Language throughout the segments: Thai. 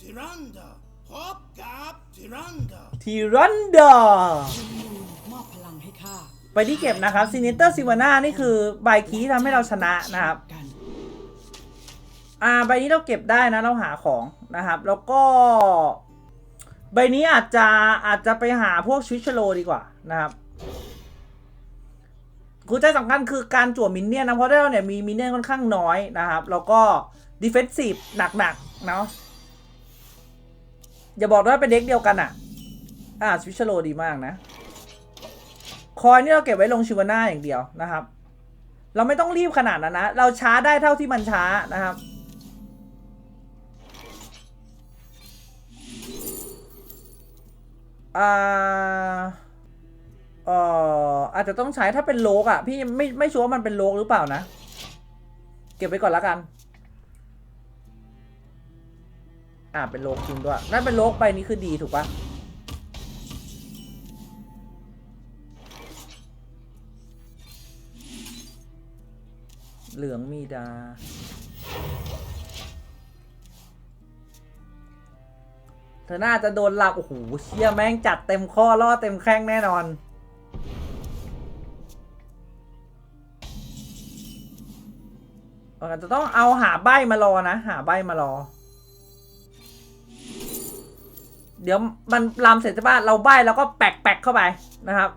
ทิรันดาพบกับทิรันดาทีรันดามอบพลังให้ข้าไปที่เก็บนะครับซินิเตอร์ซิวาน่านี่คือใบคีย์ทำให้เราชนะนะครับ กันอ่าใบนี้เราเก็บได้นะเราหาของนะครับ แล้วก็ ใบนี้อาจจะอาจจะไปหาพวกชิชโลดีกว่านะครับกุญแจสำคัญคือการจั่วมินเนี่ยนนะเพราะเราเนี่ยมีมินเนี่ยนค่อนข้างน้อยนะครับ แล้วก็ดิเฟนซีฟหนักๆเนาะ อย่าบอกว่าเป็นเด็กเดียวกันอะ อ่าชิชโลดีมากนะ คอยนี่เราเก็บไว้ลงชิวาน่าอย่างเดียวนะครับ เราไม่ต้องรีบขนาดนั้นนะ เราช้าได้เท่าที่มันช้านะครับ อ่าเอ่ออาจจะต้องใช้ถ้าเป็นโลกอะ พี่ไม่ไม่ชัวร์ว่ามันเป็นโลกหรือเปล่านะ เก็บไว้ก่อนละกัน อ่าเป็นโลกจริงด้วย นั่นเป็นโลกใบนี้คือดีถูกปะเหลืองมีดา เธอน่าจะโดนหลับโอ้โหเชี่ยแม่งจัดเต็มข้อล่อเต็มแข้งแน่นอนอาจจะต้องเอาหาใบมารอนะ หาใบมารอ เดี๋ยวมันลำเสร็จใช่ปะเราใบแล้วก็แปกแปกๆเข้าไปนะครับ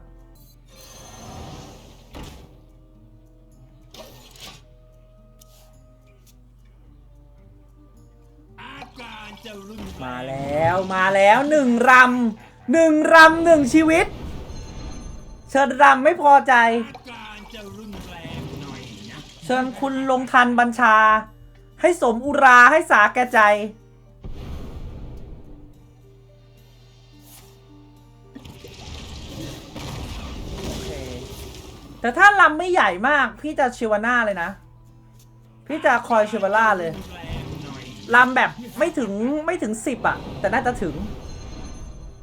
มาแล้วมาแล้วหนึ่งรำหนึ่งรำหนึ่งชีวิต เชิญรำไม่พอใจเชิญคุณลงทันบัญชา ให้สมอุราให้สาแก่ใจ แต่ถ้าลำไม่ใหญ่มาก พี่จะชิวาน่าเลยนะ พี่จะคอยชิวาร่าเลยรุนแรงหน่อยลำแบบไม่ถึงไม่ถึงสิบอะแต่น่าจะถึง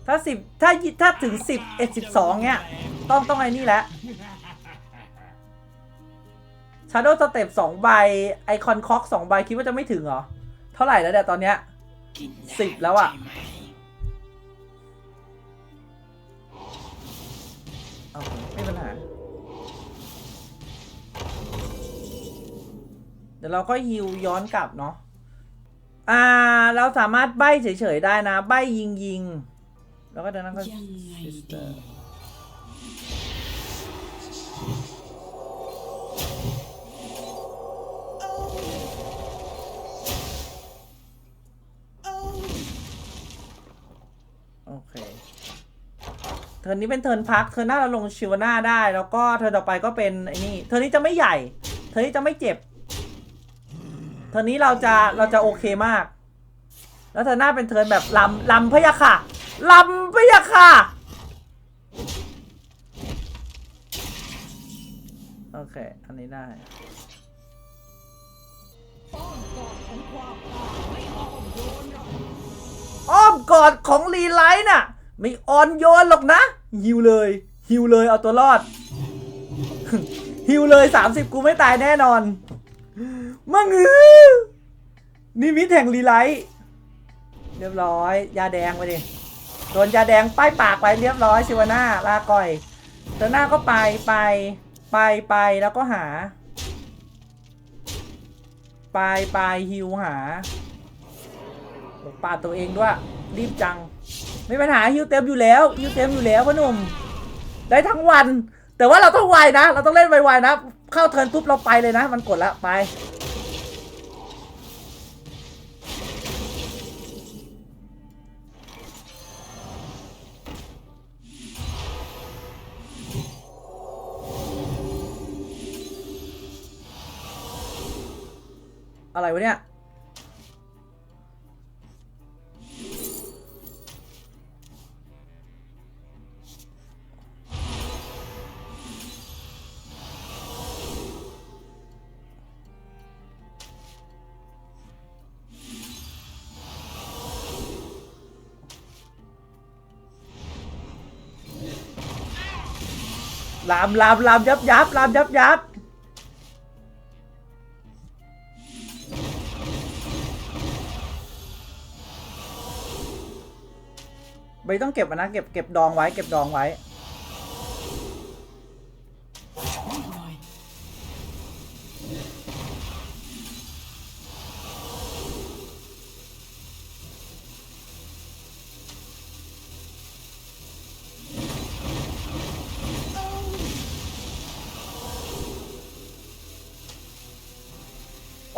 ถ้าสิบถ้าถ้าถึงสิบเอ็ดสิบสองเนี้ย ต้องต้องไอ้นี่แหละชาร์โดสเต็ปสองใบ ไอคอนคอกสองใบ คิดว่าจะไม่ถึงเหรอ เท่าไหร่แล้วเนี่ยตอนเนี้ยสิบแล้วอะไม่เป็นปัญ เดี๋ยวเราก็ฮิวย้อนกลับเนาะอ่า เราสามารถใบเฉยๆได้นะ ใบยิงยิงๆแล้วก็เดินนั้นก็ยังไงดีโอเค เทิร์นนี้เป็นเทิร์นพัก เทิร์นหน้าเราลงชิวาน่าได้ แล้วก็เทิร์นต่อไปก็เป็นไอ้นี่ เทิร์นนี้จะไม่ใหญ่ เทิร์นนี้จะไม่เจ็บ เทิร์นนี้เราจะเราจะโอเคมาก แล้วเทิร์นหน้าเป็นเทิร์นแบบลำลำพะยะค่ะลำพะยะค่ะโอเค อันนี้ได้อ้อมกอดของรีไลท์น่ะ ไม่อ่อนโยนหรอกนะ ฮิวเลย ฮิวเลยเอาตัวรอด ฮิวเลย 30 กูไม่ตายแน่นอน มังอือนี่มิแห่งรีไลท์เรียบร้อย ยาแดงไปดิโดนยาแดงป้ายปากไปเรียบร้อยสิวาน่าลาก่อยเตอหน้าก็ไปไปไปไปแล้วก็หา ไปไปฮิวหาปาดตัวเองด้วยรีบจัง ไม่ปัญหาฮิวเต็มอยู่แล้วฮิวเต็มอยู่แล้วพ่อหนุ่มได้ทั้งวัน แต่ว่าเราต้องไวนะ เราต้องเล่นไวๆนะ เข้าเทิร์นปุ๊บเราไปเลยนะ มันกดแล้วไป อะไรวะเนี่ย ลามลามลามยับยับลามยับยับไม่ต้องเก็บนะเก็บเก็บดองไว้ เก็บดองไว้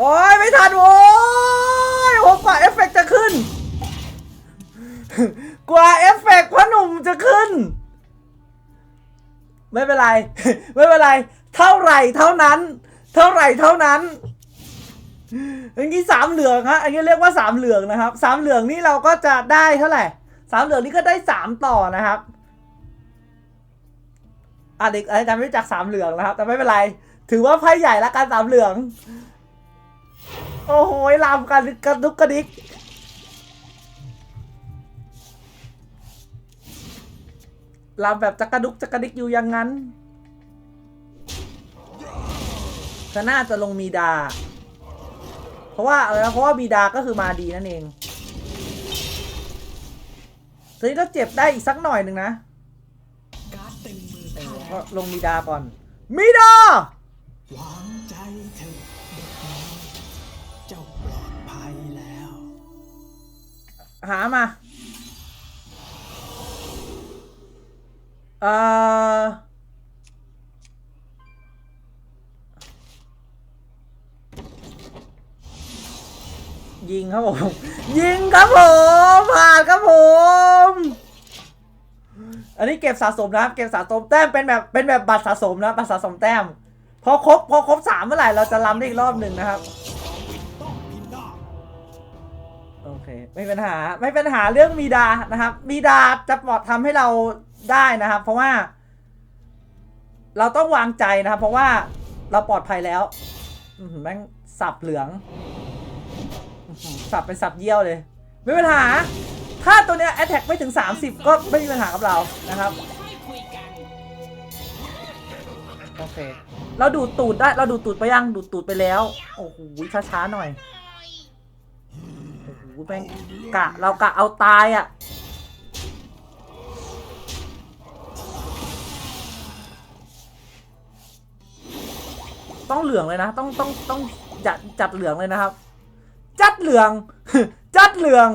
โอ้ยไม่ทันโว้ยโหกว่าเอฟเฟกต์จะขึ้น กว่าเอฟเฟกต์พ่อหนุ่มจะขึ้น ไม่เป็นไร ไม่เป็นไร เท่าไหร่เท่านั้น เท่าไหร่เท่านั้นอันนี้สามเหลืองฮะอันนี้เรียกว่าสามเหลืองนะครับสามเหลืองนี่เราก็จะได้เท่าไหร่สามเหลืองนี่ก็ได้สามต่อนะครับอะเด็กอาจารย์ไม่รู้จักสามเหลืองนะครับ แต่ไม่เป็นไร ถือว่าไพ่ใหญ่ละกันสามเหลือง โอ้โหลามกันกระดุกกระดิกลามแบบจักกระดุกจักกระดิกอยู่อย่างนั้นก็น่าจะลงมีดา เพราะว่าอะไรนะเพราะว่ามีดาก็คือมาดีนั่นเองทีนี้ถ้าเจ็บได้อีกสักหน่อยหนึ่งนะการ์ดเต็มมือข้าก็แล้วลงมีดาก่อน มีดาวางใจเถอ หามาเอ่อยิงครับผม ยิงครับผมผ่านครับผม อันนี้เก็บสะสมนะครับเก็บสะสมแต้มเป็นแบบเป็นแบบบัตรสะสมนะบัตรสะสมแต้ม พอครบพอครบสามเมื่อไหร่เราจะล้ำได้อีกรอบหนึ่งนะครับ ไม่เป็นหาไม่เป็นหาเรื่องมีดานะครับ มีดาจะปลอดทำให้เราได้นะครับ เพราะว่า เราต้องวางใจนะครับ เพราะว่าเราปลอดภัยแล้วแม่งสับเหลือง สับเป็นสับเยี่ยวเลย ไม่เป็นหา ถ้าตัวเนี้ย attack ไม่ถึง 30 ก็ไม่มีปัญหากับเรานะครับโอเค เราดูดตูดได้ เราดูดตูดไปยัง ดูดตูดไปแล้ว โอ้โหช้าๆหน่อย โอ้โหแม่งกะเรากะเอาตายอะต้องเหลืองเลยนะ ต้องต้องต้องจัดจัดเหลืองเลยนะครับ จัดเหลือง จัดเหลือง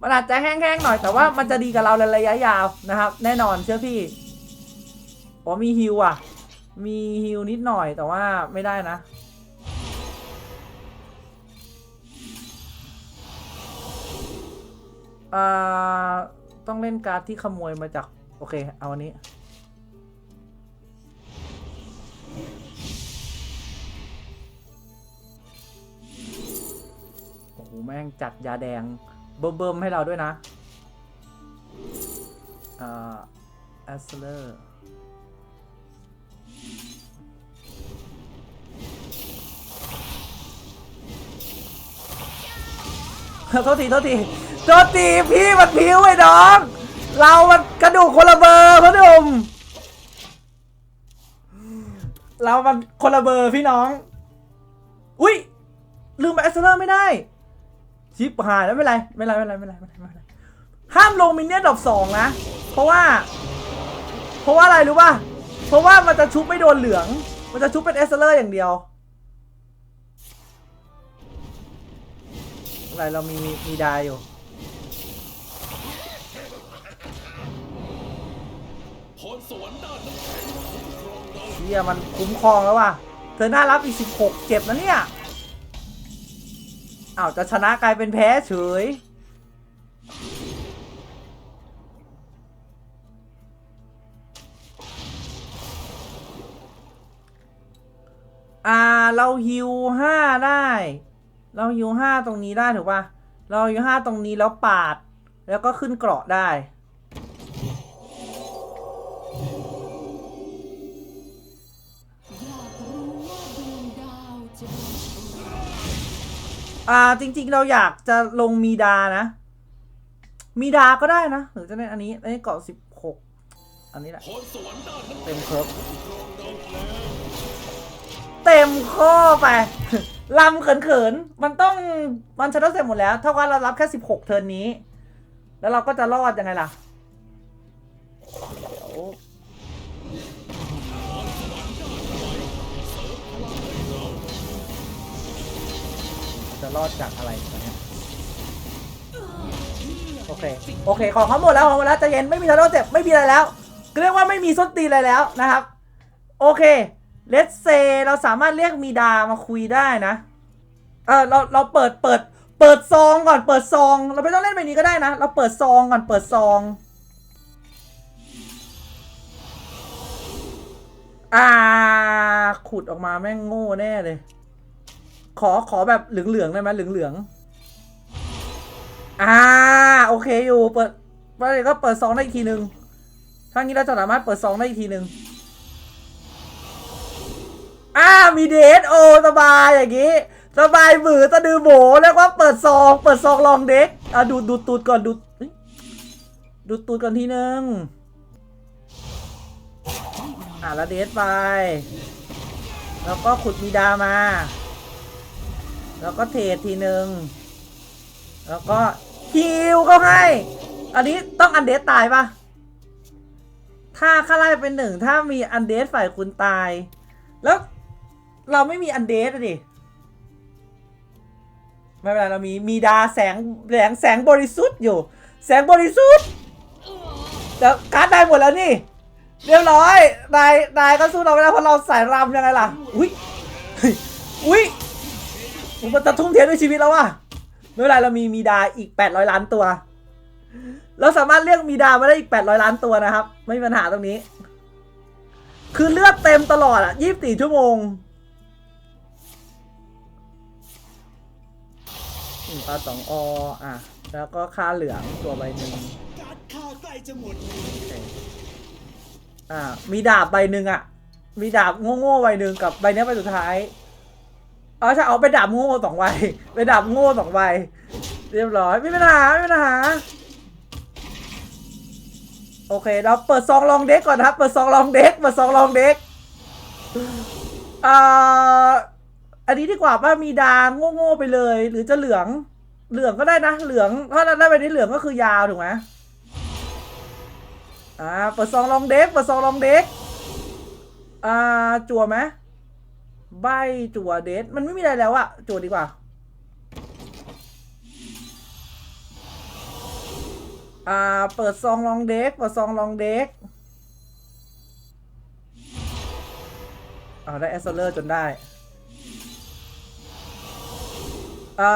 มันอาจจะแห้งๆหน่อยแต่ว่ามันจะดีกับเราในระยะยาวนะครับ แน่นอนเชื่อพี่อ๋อมีฮิวอะ มีฮิวนิดหน่อยแต่ว่าไม่ได้นะ อ่าต้องเล่นการ์ดที่ขโมยมาจาก โอเค เอาอันนี้ โอ้โห แม่งจัดยาแดง เบิ่มๆให้เราด้วยนะ อ่าแอสเลอร์ โทษทีโทษทีโทษทีพี่มันผิวไอ้น้อง เรามันกระดูกคนละเบอร์พ่อหนุ่มเรามันคนละเบอร์พี่น้อง อุ้ยลืมไปแอสเซอร์ไม่ได้ ชิปหายแล้วไม่เป็นไรไม่ไรไม่ไรไม่ไรไม่ไรห้ามลงมินเนี่ยนดอกสองนะ เพราะว่า เพราะว่าอะไรรู้ป่ะ เพราะว่ามันจะชุบไม่โดนเหลือง มันจะชุบเป็นเอสเซอร์อย่างเดียว ไรเรามีมีดาอยู่ พรสวรรค์ด้านน้ำแข็งเฮียมันคุ้มครองแล้วว่ะ เธอน่ารับอีกสิบหกเจ็บนะเนี่ย อ้าว จะชนะกลายเป็นแพ้เฉย อ่า เราฮิวห้าได้ เราฮิวห้าตรงนี้ได้ถูกป่ะ เราฮิวห้าตรงนี้แล้วปาด แล้วก็ขึ้นเกราะได้ อ่าจริงๆเราอยากจะลงมีดานะ มีดาก็ได้นะ หรือจะเล่นอันนี้อันนี้เกาะสิบหกอันนี้แหละเต็มครบ เต็มข้อไป ลำเขินๆ มันต้องมันชนะเสร็จหมดแล้ว เท่ากับเรารับแค่สิบหกเทิร์นนี้ แล้วเราก็จะรอดยังไงล่ะ เดี๋ยว จะรอดจากอะไรตอนเนี้ยโอเค โอเค ของเขาหมดแล้วของหมดแล้วใจะเย็น ไม่มีทะเลาะเจ็บ ไม่มีอะไรแล้วก็เรียกว่าไม่มีส้นตีนอะไรแล้วนะครับ โอเค เลตเซเราสามารถเรียกมีดามาคุยได้นะ เออเราเราเปิดเปิดเปิดซองก่อนเปิดซอง เราไม่ต้องเล่นแบบนี้ก็ได้นะ เราเปิดซองก่อนเปิดซอง อ่า ขุดออกมาแม่งโง่แน่เลย ขอขอแบบเหลืองๆได้ไหมเหลืองๆอ่าโอเคอยู่เปิดแล้วเดี๋ยวก็เปิดซองได้อีกทีหนึ่งถ้างี้เราจะสามารถเปิดซองได้อีกทีหนึ่ง อ่ามีเดทโอสบายอย่างงี้ สบายบือตะดือโบเรียกว่าเปิดซอง เปิดซองลองเด็กอะดูดูตูดก่อนดูดูตูดก่อนทีนึงอะแล้วเดทไป แล้วก็ขุดมีดามา แล้วก็เทรดทีหนึ่งแล้วก็ฮิวเขาให้ อันนี้ต้องอันเดสตายปะถ้าค่าไล่เป็นหนึ่งถ้ามีอันเดสฝ่ายคุณตาย แล้ว เราไม่มีอันเดสดิไม่เป็นไรเรามีมีดาแสงแสงแสงบริสุทธิ์อยู่ แสงบริสุทธิ์แล้วการ์ดได้หมดแล้วนี่ เรียบร้อยนายนายก็สู้เราไม่ได้เพราะเราสายรำยังไงล่ะ อุ้ยเฮ้ยอุ้ยมันจะทุ่มเทด้วยชีวิตแล้วว่ะไม่เป็นไรเรามีมีดาอีก 800 ล้านตัว เราสามารถเรียกมีดามาได้อีก 800 ล้านตัวนะครับ ไม่มีปัญหาตรงนี้ คือเลือดเต็มตลอดอะ 24 ชั่วโมง อืมปลาสองออะ แล้วก็ค่าเหลืองตัวใบหนึ่งการข้าใกล้จะหมดอ่า มีดาบใบหนึ่งอะ มีดาบโง่ๆใบหนึ่งกับใบเนี้ยใบสุดท้ายอ๋อใช่เอาไปดาบโง่สองใบไปดาบโง่สองใบเรียบร้อยไม่มีปัญหาไม่มีปัญหาโอเค เราเปิดซองลองเด็กก่อนครับ เปิดซองลองเด็กเปิดซองลองเด็กอ่า อันนี้ดีกว่าป่ะมีดาโง่ๆไปเลย หรือจะเหลือง เหลืองก็ได้นะ เหลืองถ้าเราได้ไปนี้เหลืองก็คือยาวถูกไหมอ่าเปิดซองลองเด็กเปิดซองลองเด็กอ่าจั่วไหมใบจั่วเดทมันไม่มีอะไรแล้วอะจั่วดีกว่าอ่าเปิดซองลองเด็กเปิดซองลองเด็กอ่าได้แอสเซอร์จนได้ อ่า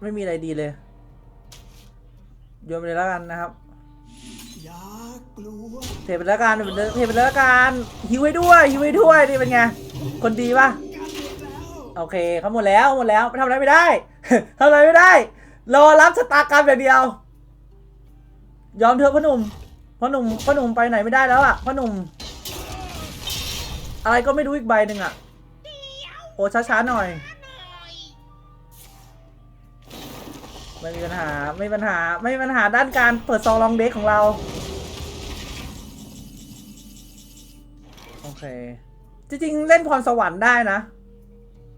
ไม่มีอะไรดีเลย โยนไปเลยแล้วกันนะครับเทไปแล้วกันเทไปแล้วกันฮิวให้ด้วยฮิวให้ด้วยนี่เป็นไงคนดีปะโอเคเขาหมดแล้วหมดแล้วทำอะไรไม่ได้ทำอะไรไม่ได้รอรับชะตากรรมอย่างเดียว ยอมเถอะพ่อหนุ่มพ่อหนุ่มพ่อหนุ่มไปไหนไม่ได้แล้วอะพ่อหนุ่ม อะไรก็ไม่รู้อีกใบหนึ่งอะ โอ้ช้าๆหน่อย ไม่มีปัญหาไม่มีปัญหาไม่มีปัญหาด้านการเปิดซองลองเด็กของเรา โอเค จริงๆ เล่นพรสวรรค์ได้นะ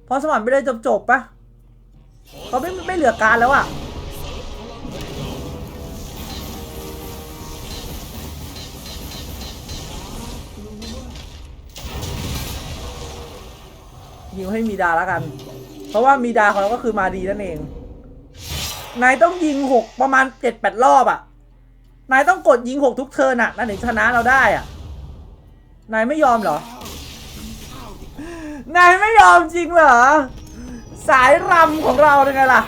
พรสวรรค์ไปเลยจบๆปะเขาไม่ไม่เหลือการแล้วอะ ยิวให้มีดาแล้วกัน เพราะว่ามีดาของเราก็คือมาดีนั่นเอง นายต้องยิงหกประมาณเจ็ดแปดรอบอะนายต้องกดยิงหกทุกเทิร์นอะนั่นถึงชนะเราได้อะนายไม่ยอมเหรอ นายไม่ยอมจริงเหรอ สายรำของเราเป็นไงล่ะ